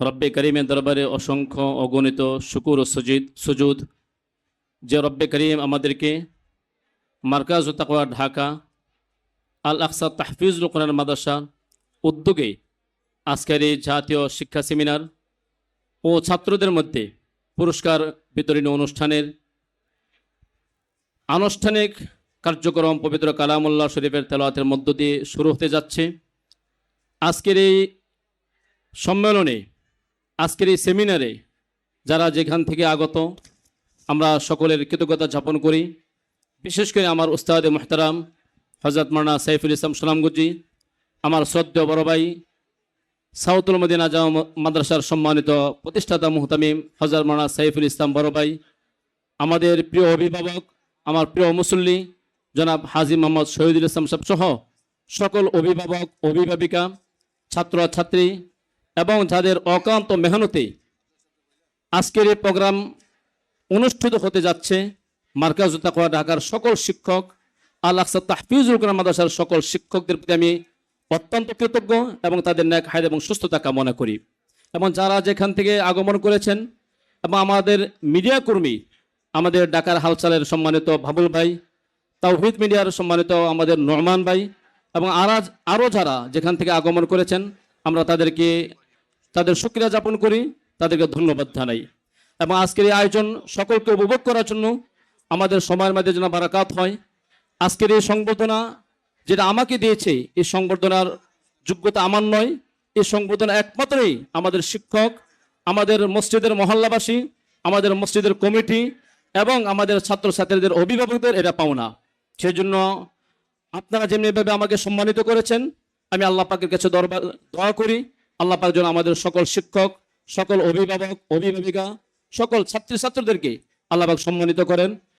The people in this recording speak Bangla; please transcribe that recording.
রব্বে করিমের দরবারে অসংখ্য অগণিত শুকুর ও সুজিদ সুজুদ। যে রব্বে করিম আমাদেরকে মার্কাজ তাকওয়া ঢাকা আল আকসা তাহফিজুল কোরআন মাদ্রাসা উদ্যোগে আজকের এই জাতীয় শিক্ষা সেমিনার ও ছাত্রদের মধ্যে পুরস্কার বিতরণী অনুষ্ঠানের আনুষ্ঠানিক কার্যক্রম পবিত্র কালামুল্লাহ শরীফের তেলাওয়াতের মধ্য দিয়ে শুরু হতে যাচ্ছে। আজকের এই সম্মেলনে আজকের এই সেমিনারে যারা যেখান থেকে আগত, আমরা সকলের কৃতজ্ঞতা যাপন করি। বিশেষ করে আমার উস্তাদ মোহতারাম হজরত মানা সাইফুল ইসলাম সুনামগুজি আমার শ্রদ্ধেয় বড় ভাই সাউতুল মদিনা জামা মাদ্রাসার সম্মানিত প্রতিষ্ঠাতা মুহতামিম হজরত মানা সাইফুল ইসলাম বড় ভাই, আমাদের প্রিয় অভিভাবক, আমার প্রিয় মুসল্লি জনাব হাজি মোহাম্মদ শহীদুল ইসলাম সাহেব সহ সকল অভিভাবক, অভিভাবিকা ছাত্র ছাত্রী এবং যাদের অক্লান্ত মেহনতে আজকের এই প্রোগ্রাম অনুষ্ঠিত হতে যাচ্ছে, মার্কাজ তাকওয়া ঢাকার সকল শিক্ষক আল আকসা তাহফিজুল কোরআন মাদ্রাসার সকল শিক্ষকদের প্রতি আমি অত্যন্ত কৃতজ্ঞ এবং তাদের ন্যাক হায় এবং সুস্থতা কামনা করি। এবং যারা যেখান থেকে আগমন করেছেন এবং আমাদের মিডিয়া কর্মী, আমাদের ঢাকার হালচালের সম্মানিত ভাবুল ভাই, তাওহিদ মিডিয়ার সম্মানিত আমাদের নরমান ভাই এবং আরাজ আরও যারা যেখান থেকে আগমন করেছেন আমরা তাদেরকে, তাদের সুক্রিয়া যাপন করি, তাদেরকে ধন্যবাদ জানাই। এবং আজকের এই আয়োজন সকলকে উপভোগ করার জন্য আমাদের সময়ের মধ্যে যেন বারাকাত হয়। আজকের এই সংবর্ধনা যেটা আমাকে দিয়েছে, এই সংবর্ধনার যোগ্যতা আমার নয়। এই সংবর্ধনা একমাত্রই আমাদের শিক্ষক, আমাদের মসজিদের মহল্লাবাসী, আমাদের মসজিদের কমিটি এবং আমাদের ছাত্রছাত্রীদের অভিভাবকদের এটা পাওনা। সেই জন্য আপনারা যেমনিভাবে আমাকে সম্মানিত করেছেন আমি আল্লাহ পাকের কাছে দরবার দোয়া করি। আল্লাহ পাক যেন আমাদের সকল শিক্ষক, সকল অভিভাবক, অভিভাবিকা, সকল ছাত্রী ছাত্রীদেরকে আল্লাহ পাক সম্মানিত করেন।